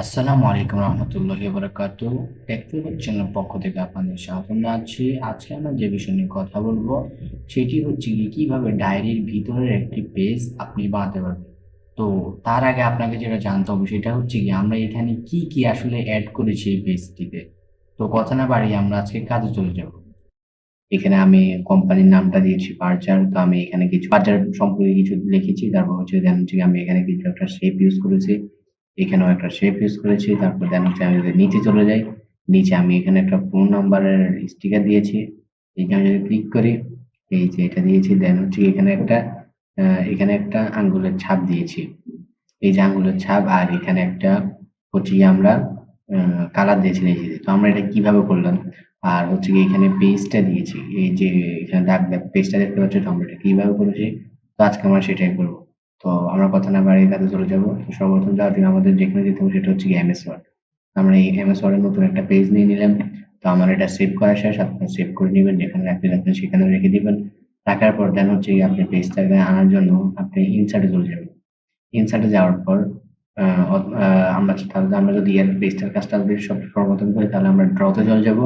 আসসালামু আলাইকুম রহমতুল্লাহি বারাকাতু টেকনিক্যাল চ্যানেল পক্ষ থেকে আপনাদের স্বাগতম জানাচ্ছি। আজকে আমরা যে বিষয় নিয়ে কথা বলব, সেটি হচ্ছে কি কীভাবে ডায়েরির ভিতরের একটি পেজ আপনি বানাতে পারবেন। তো তার আগে আপনাকে যেটা জানতে হবে, সেটা হচ্ছে কি আমরা এখানে কি কি আসলে অ্যাড করেছি এই পেজটিতে। তো কথা না বাড়িয়ে আমরা আজকে কাজে চলে যাব। এখানে আমি কোম্পানির নামটা দিয়েছি পার্চার তো আমি এখানে কিছু পার্চার সম্পর্কে কিছু লিখেছি। তারপর হচ্ছে হচ্ছে আমি এখানে কিছু একটা শেপ ইউজ করেছি। এখানেও একটা শেপ ইউজ করেছি, তারপর দেন হচ্ছে আমি যদি নিচে চলে যাই। নিচে আমি এখানে একটা ফোন নাম্বারের স্টিকার দিয়েছি। এখানে যদি ক্লিক করি, এই যে এটা দিয়েছি দেন হচ্ছে এখানে একটা এখানে একটা আঙ্গুলের ছাপ দিয়েছি। এই যে আঙ্গুলের ছাপ আর এখানে একটা হচ্ছে আমরা কালার দিয়েছি এই তো আমরা এটা কীভাবে করলাম? আর হচ্ছে গিয়ে এখানে পেজটা দিয়েছি। এই যে এখানে দাগ দাগ পেজটা দেখতে পাচ্ছ, তো আমরা এটা কীভাবে করেছি? তো আজকে আমরা সেটাই করব। তো আমরা কথা না বাড়িয়ে কাজে চলে যাব। সর্বপ্রথম যাওয়ার জন্য আমাদের যেখানে যেতে হবে সেটা হচ্ছে এমএস ওয়ার্ড আমরা এই এমএস ওয়ার্ডের নতুন একটা পেজ নিয়ে নিলাম। তো আমার এটা সেভ করা শেষ, আপনারা সেভ করে নেবেন। যেখানে রাখতে রাখবেন সেখানে রেখে দিবেন। রাখার পর দেন হচ্ছে আপনি পেজটাকে আনার জন্য আপনি ইনসার্টে চলে যাবেন। ইনসার্টে যাওয়ার পর আমরা তাহলে আমরা যদি এর পেজটার কাজটা সব সর্বপ্রথম করি, তাহলে আমরা ড্রতে চলে যাব।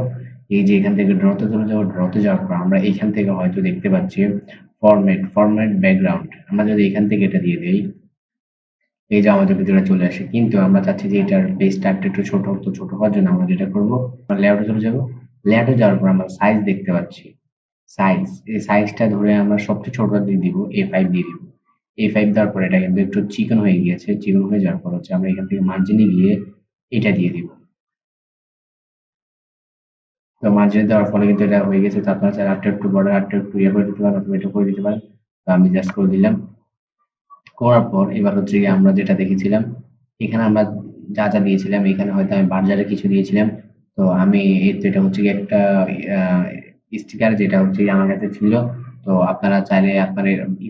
এই যে এখান থেকে ড্রতে চলে যাব ড্রতে যাওয়ার পর আমরা এখান থেকে হয়তো দেখতে পাচ্ছি ফরম্যাট ফরম্যাট ব্যাকগ্রাউন্ড আমরা যদি এখান থেকে এটা দিয়ে দিই, এই যে আমাদের ভিতরে চলে আসে, কিন্তু আমরা চাচ্ছি যে এটার পেজটা একটা একটু ছোট হোক তো ছোট হওয়ার জন্য আমরা যেটা করব, আমরা লেআউটে চলে যাব। লেআউটে যাওয়ার পর আমরা সাইজ দেখতে পাচ্ছি। সাইজ এই সাইজটা ধরে আমরা সবচেয়ে ছোট দিয়ে দিব এ ফাইভ দিয়ে দিব। এ ফাইভ দেওয়ার পর এটা কিন্তু একটু চিকন হয়ে গিয়েছে। চিকন হয়ে যাওয়ার পর হচ্ছে আমরা এখান থেকে মার্জিনে গিয়ে এটা দিয়ে দিব। তো মার্জিনে দেওয়ার ফলে কিন্তু এটা হয়ে গেছে। তো আপনারা চাইলে আটটা একটু বড় আটটা একটু ইয়ে করে দিতে পারেন অথবা এটা করে দিতে পারেন। তো আমি জাস্ট করে দিলাম। করার পর এবার হচ্ছে গিয়ে আমরা যেটা দেখেছিলাম, এখানে আমরা যা যা দিয়েছিলাম, এখানে হয়তো আমি বার্জারে কিছু দিয়েছিলাম। তো আমি এটা হচ্ছে গিয়ে একটা স্টিকার যেটা হচ্ছে আমার কাছে ছিল। তো আপনারা চাইলে আপনার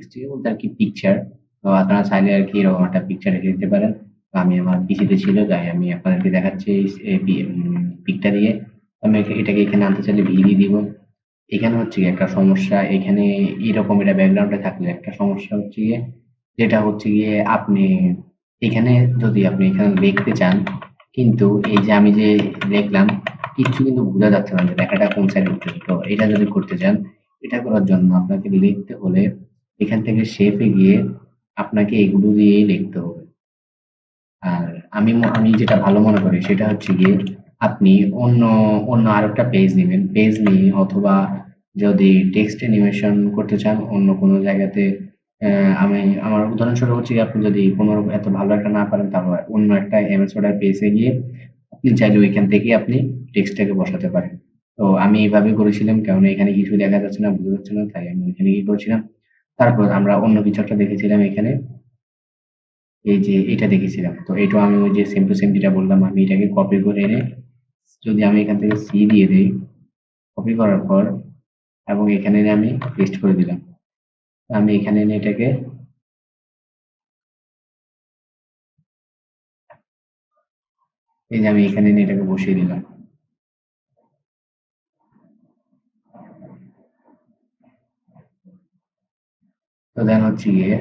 স্টিকার বলতে আর কি পিকচার তো আপনারা চাইলে আর কি এরকম একটা পিকচার রেখে দিতে পারেন। আমি আমার পিসিতে ছিল, তাই আমি আপনাদেরকে দেখাচ্ছি পিকটা দিয়ে। আমি এটাকে এখানে আনতে চাইলে ভি দিয়ে দিব। এখানে হচ্ছে গিয়ে একটা সমস্যা, এখানে এরকম এটা ব্যাকগ্রাউন্ডে থাকলে একটা সমস্যা হচ্ছে গিয়ে, যেটা হচ্ছে গিয়ে আপনি এখানে যদি আপনি এখানে লিখতে চান, কিন্তু এই যে আমি যে লিখলাম কিছু কিন্তু বোঝা যাচ্ছে না যে লেখাটা কোন সাইডে উঠতেছে তো এটা যদি করতে চান, এটা করার জন্য আপনাকে লিখতে হলে এখান থেকে শেপে গিয়ে আপনাকে এগুলো দিয়েই লিখতে হবে। আর আমি আমি যেটা ভালো মনে করি সেটা হচ্ছে গিয়ে আপনি অন্য অন্য আরেকটা পেজ নেবেন। পেজ নিয়ে অথবা যদি টেক্সট অ্যানিমেশন করতে চান অন্য কোনো জায়গাতে আমি, আমার উদাহরণস্বরূপ হচ্ছে আপনি যদি কোনো এত ভালো একটা না পারেন, তাহলে অন্য একটা এমএস ওয়ার্ড পেজে গিয়ে আপনি চাইলে ওইখান থেকে আপনি টেক্সটটাকে বসাতে পারেন। তো আমি এইভাবে করেছিলাম কারণ এখানে কিছু দেখা যাচ্ছে না, বোঝা যাচ্ছে না, তাই আমি ওইখানে কি করেছিলাম। তারপর আমরা অন্য কিছু একটা দেখেছিলাম এখানে। এই যে এটা দেখেছিলাম। তো এটা আমি ওই যে সেম টু সেম যেটা বললাম, আমি এটাকে কপি করে এনে যদি আমি এখান থেকে সি দিয়ে দিই কপি করার পর, এবং এখানে আমি পেস্ট করে দিলাম। আমি এখানে এটাকে এই যে আমি এখানে এটাকে বসিয়ে দিলাম। তো দেন হচ্ছে গিয়ে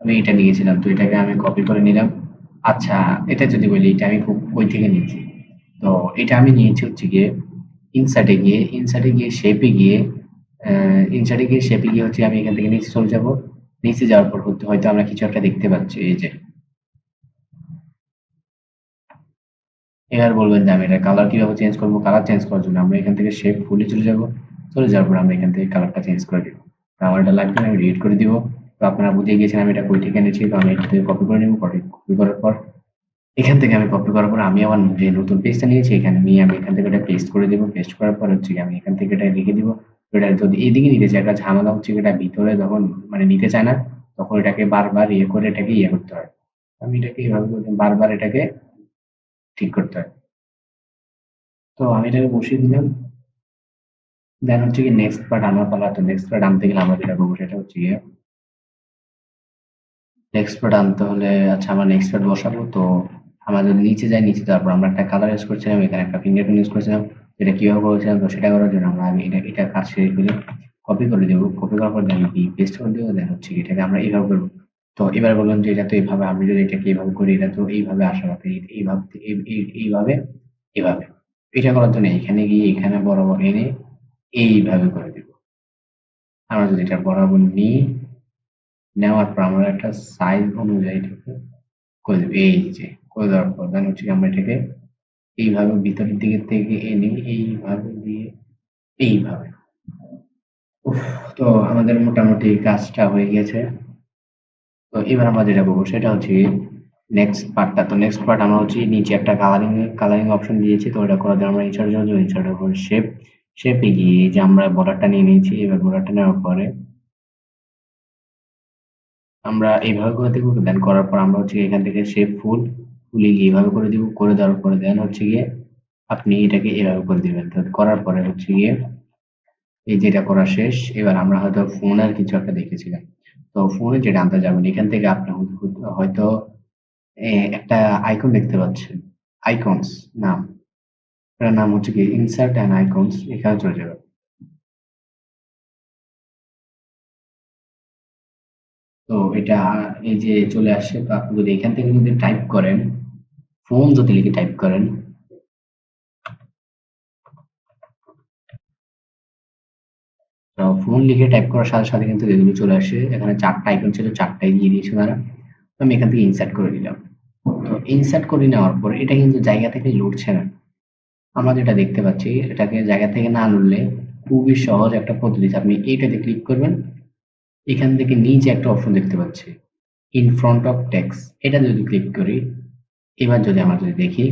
আমি এটা নিয়েছিলাম। তো এটাকে আমি কপি করে নিলাম। আচ্ছা এটা যদি বলি, এটা আমি খুব বই থেকে নিয়েছি। তো এটা আমি নিয়েছি হচ্ছে গিয়ে ইনসার্টে গিয়ে ইনসার্টে গিয়ে শেপে গিয়ে ইনসার্টে গিয়ে শেপে গিয়ে হচ্ছে আমি এখান থেকে নিচে চলে যাব। নিচে যাওয়ার পর হয়তো আমরা কিছু একটা দেখতে পাচ্ছি, এই যে। এবার বলবেন যে আমি এটা কালার কীভাবে চেঞ্জ করব কালার চেঞ্জ করার জন্য আমরা এখান থেকে শেপ ফুলে চলে যাব। চলে যাওয়ার পর আমরা এখান থেকে কালারটা চেঞ্জ করে দিব। আমার এটা লাগবে আমি রিড করে দিব। তো আপনারা বুঝে গিয়েছেন আমি এটা কই থেকে এনেছি, তো আমি এটা থেকে কপি করে নেব কপি করার পর এখান থেকে আমি কপি করার পর আমি আমার যে নতুন পেজটা নিয়েছি, এখানে নিয়ে আমি এখান থেকে এটা পেস্ট করে দিব। পেস্ট করার পর হচ্ছে আমি এখান থেকে এটা লিখে দিব। এটা যদি এদিকে নিতে চাই একটা ঝামেলা হচ্ছে এটা ভিতরে যখন মানে নিতে চায় না, তখন এটাকে বারবার ইয়ে করে এটাকে ইয়ে করতে হয়। আমি এটাকে এইভাবে বারবার এটাকে ঠিক করতে হয়। তো আমি এটাকে বসিয়ে দিলাম। দেন হচ্ছে কি নেক্সট পার্ট আমার পালা। তো নেক্সট পার্ট আনতে গেলে আমরা যেটা করব সেটা হচ্ছে গিয়ে নেক্সট পার্ট আনতে হলে আচ্ছা আমরা নেক্সট পার্ট বসাবো। তো যদি নিচে যাই নিচে তারপর আমরা একটা কালার ইউজ করছিলাম, এখানে একটা ফিঙ্গারপ্রিন্ট ইউজ করছিলাম, এটা কীভাবে করেছিলাম? তো সেটা করার জন্য আমরা আগে এটা এটা কাজ শেষ করে কপি করে দেবো। কপি করার পর দেন পেস্ট করে দেবো দেন হচ্ছে কি এটাকে আমরা এইভাবে করব। তো এবার বললাম যে এটা তো এইভাবে আমি যদি এটাকে এইভাবে করি, এটা তো এইভাবে আসার কথা এই- এইভাবে এই- এই- এইভাবে এভাবে এটা করার জন্য এখানে গিয়ে, এখানে বরাবর এনে এইভাবে করে দিব। আমরা যদি এটা বরাবর নিই, নেওয়ার পর আমরা একটা সাইজ অনুযায়ী করে দেবো। এই যে করে দেওয়ার পর দেন হচ্ছে আমরা এটাকে এইভাবে ভিতরের দিকে থেকে এনে এইভাবে দিয়ে এইভাবে। তো আমাদের মোটামুটি কাজটা হয়ে গেছে। তো এবার আমরা যেটা করব সেটা হচ্ছে নেক্সট পার্টটা তো নেক্সট পার্ট আমরা হচ্ছে নিচে একটা কালারিং কালারিং অপশন দিয়েছি, তো ওটা করার জন্য আমরা ইনসার্ট যাব ইনসার্টের পর শেপ শেপে গিয়ে যে আমরা বর্ডারটা নিয়ে নিয়েছি, এবার বর্ডারটা নেওয়ার পরে আমরা এইভাবে করে দেবো দেন করার পর আমরা হচ্ছে এখান থেকে শেপ ফুল ফুলে গিয়ে এইভাবে করে দিব, করে দেওয়ার পরে দেন হচ্ছে গিয়ে আপনি এটাকে এভাবে করে দিবেন। করার পরে হচ্ছে গিয়ে এই যেটা করা শেষ, এবার আমরা হয়তো ফোন আর কিছু একটা দেখেছিলাম। তো ফোনে যেটা আনতে যাবেন এখান থেকে আপনি হয়তো- একটা আইকন দেখতে পাচ্ছেন। আইকনস নাম। এটার নাম হচ্ছে কি ইনসার্ট অ্যান্ড আইকনস এখানে চলে যাবে। তো এটা এই যে চলে আসছে তো আপনি যদি এখান থেকে যদি টাইপ করেন ফোন যদি লিখে টাইপ করেন ফোন লিখে টাইপ করার সাথে সাথে কিন্তু এগুলো চলে আসে। এখানে চারটা আইকন ছিল, চারটাই দিয়ে দিয়েছে তারা। আমি এখান থেকে ইনসার্ট করে দিলাম তো ইনসার্ট করে নেওয়ার পর এটা কিন্তু জায়গা থেকে লড়ছে না। আমরা যেটা দেখতে পাচ্ছি, এটাকে জায়গা থেকে না লড়লে খুবই সহজ একটা পদ্ধতি। আপনি এইটাতে ক্লিক করবেন এখান থেকে নিচে একটা অপশন দেখতে পাচ্ছি। ইন ফ্রন্ট অফ ট্যাক্স এটা যদি ক্লিক করি, এবার যদি আমরা যদি দেখি,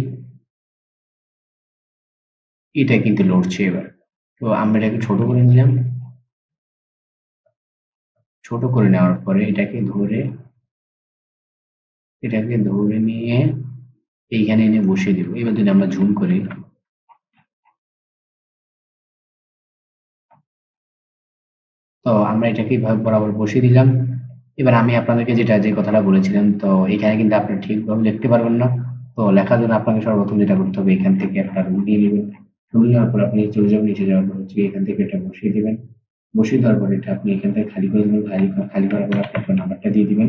এটা কিন্তু লড়ছে এবার। তো আমরা এটাকে ছোট করে নিলাম। ছোট করে নেওয়ার পরে এটাকে ধরে এটাকে ধরে নিয়ে এইখানে এনে বসিয়ে দিব। এবার যদি আমরা ঝুম করি তো আমরা এটাকে এইভাবে বরাবর বসিয়ে দিলাম। এবার আমি আপনাদেরকে যেটা, যে কথাটা বলেছিলাম, তো এখানে কিন্তু আপনি ঠিকভাবে লিখতে পারবেন না। তো লেখার জন্য আপনাকে সর্বপ্রথম যেটা করতে হবে, এখান থেকে একটা রুল নিয়ে নেবেন। রুল নেওয়ার পর আপনি চলে যাবেন, নিচে যাওয়ার পর হচ্ছে এখান থেকে এটা বসিয়ে দিবেন। বসিয়ে দেওয়ার পর এটা আপনি এখান থেকে খালি করে দেবেন, খালি খালি করার পর আপনি আপনার নাম্বারটা দিয়ে দিবেন।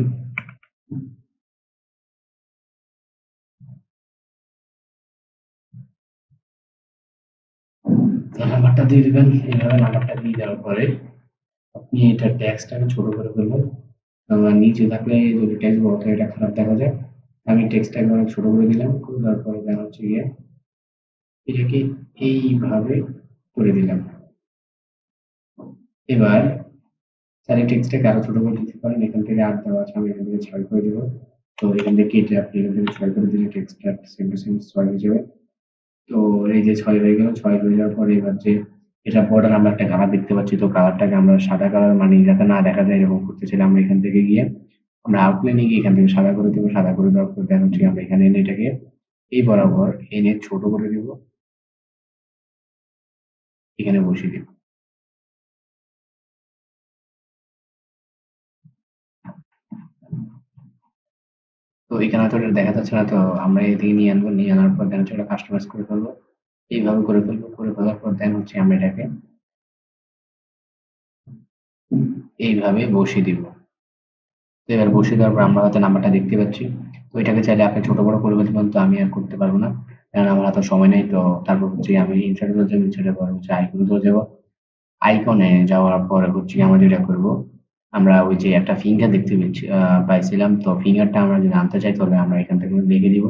নাম্বারটা দিয়ে দিবেন এইভাবে নাম্বারটা দিয়ে দেওয়ার পরে আপনি এটা ট্যাক্সটাকে ছোট করে ফেলবেন নিচে থাকলে যদি ট্যাক্স বড় থাকে এটা খারাপ দেখা যায়। আমি টেক্সটটাকে অনেক ছোট করে দিলাম করে দেওয়ার পরে দেখা হচ্ছে গিয়ে এটাকে এইভাবে করে দিলাম। এবার চাইলে টেক্সটটাকে আরও ছোট করে দিতে পারেন। এখান থেকে আট দেওয়া আছে, আমি এখান থেকে ছয় করে দেবো। তো এখান থেকে কেটে আপনি এখান থেকে ছয় করে দিলে টেক্সটটা সেম টু সেম ছয় হয়ে যাবে। তো এই যে ছয় হয়ে গেল, ছয় হয়ে যাওয়ার পরে এবার যে এটা বর্ডার আমরা একটা কালার দেখতে পাচ্ছি। তো কালারটাকে আমরা সাদা কালার মানে যাতে না দেখা যায়, এরকম করতেছিলাম আমরা এখান থেকে গিয়ে। আমরা আউটলাইনে গিয়ে এখান থেকে সাদা করে দেবো, সাদা করে দেওয়ার পর দেন হচ্ছে আমরা এখানে এনে এটাকে এই বরাবর এনে ছোট করে দিব। এখানে বসিয়ে দিব। তো এখানে তো দেখা যাচ্ছে না। তো আমরা এদিকে নিয়ে আনব, নিয়ে আনার পর দেখা যাচ্ছে কাস্টমাইজ করে ফেলব। এইভাবে করে ফেলব, করে ফেলার পর দেন হচ্ছে আমরা এটাকে এইভাবে বসিয়ে দিব। তো এবার বসিয়ে দেওয়ার পর আমরা হয়তো নাম্বারটা দেখতে পাচ্ছি। তো এটাকে চাইলে আপনি ছোট বড় করে ফেলতে পারেন তো আমি আর করতে পারব না। কারণ আমার এত সময় নেই, তো তারপর হচ্ছে আমি ইনসার্ট করে যাব ইনসার্টের পর হচ্ছে আইকনে চলে যাব আইকনে যাওয়ার পরে হচ্ছে আমরা যেটা করব, আমরা ওই যে একটা ফিঙ্গার দেখতে পাচ্ছি পাইছিলাম। তো ফিঙ্গারটা আমরা যদি আনতে চাই তাহলে আমরা এখান থেকে লিখে দিব।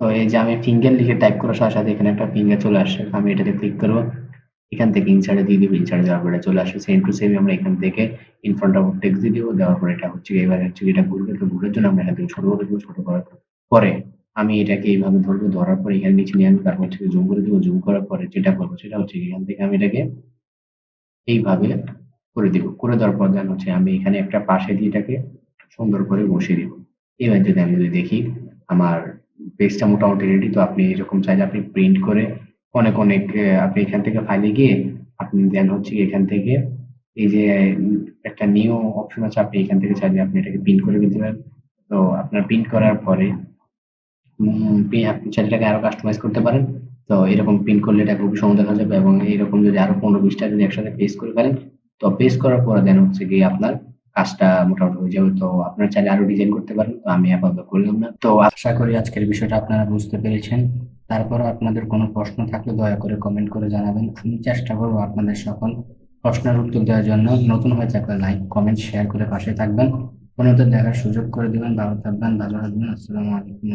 তো এই যে আমি ফিঙ্গার লিখে টাইপ করার সাথে সাথে এখানে একটা ফিঙ্গার চলে আসছে আমি এটাতে ক্লিক করব। এখান থেকে ইনসার্টে দিয়ে দিব ইনসার্টে যাওয়ার পরে চলে আসবে সেম টু সেম আমরা এখান থেকে ইন ফ্রন্ট অফ টেক্সট দিয়ে দিব, দেওয়ার পরে এটা হচ্ছে এবার হচ্ছে এটা ঘুরবে তো ঘুরার জন্য আমরা এখান থেকে ছোট করে দেবো, ছোট করার পরে আমি এটাকে এইভাবে ধরবো, ধরার পরে এখানে নিচে নিয়ে আমি তারপর হচ্ছে জুম করে দেবো জুম করার পরে যেটা করব সেটা হচ্ছে এখান থেকে আমি এটাকে এইভাবে করে দিব। করে দেওয়ার পর দেন হচ্ছে আমি এখানে একটা পাশে দিয়ে এটাকে সুন্দর করে বসিয়ে দিব। এবার যদি আমি যদি দেখি আমার পেজটা মোটামুটি রেডি তো আপনি এরকম চাইলে আপনি প্রিন্ট করে অনেক অনেক আপনি এখান থেকে ফাইলে গিয়ে আপনি দেন হচ্ছে এখান থেকে এই যে, একটা নিউ অপশন আছে, আপনি এখান থেকে চাইলে আপনি এটাকে প্রিন্ট করে দিতে পারেন। তো আপনার প্রিন্ট করার পরে আপনি চাইলে এটাকে আরও কাস্টমাইজ করতে পারেন। তো এরকম প্রিন্ট করলে এটা খুব সুন্দর দেখা যাবে এবং এরকম যদি আরও পনেরো বিশটা যদি একসাথে পেস্ট করে ফেলেন, তো পেস্ট করার পরে দেন হচ্ছে গিয়ে আপনার কাজটা মোটামুটি হয়ে যাবে। তো আপনারা চাইলে আরও ডিজাইন করতে পারেন। তো আমি আপাতত করলাম না। তো আশা করি আজকের বিষয়টা আপনারা বুঝতে পেরেছেন। তারপরও আপনাদের কোনো প্রশ্ন থাকলে দয়া করে কমেন্ট করে জানাবেন। আমি চেষ্টা করব আপনাদের সকল প্রশ্নের উত্তর দেওয়ার জন্য। নতুন হয়ে থাকলে লাইক কমেন্ট শেয়ার করে পাশে থাকবেন। অন্যদের দেখার সুযোগ করে দিবেন। ভালো থাকবেন ভালো থাকবেন। আসসালামু আলাইকুম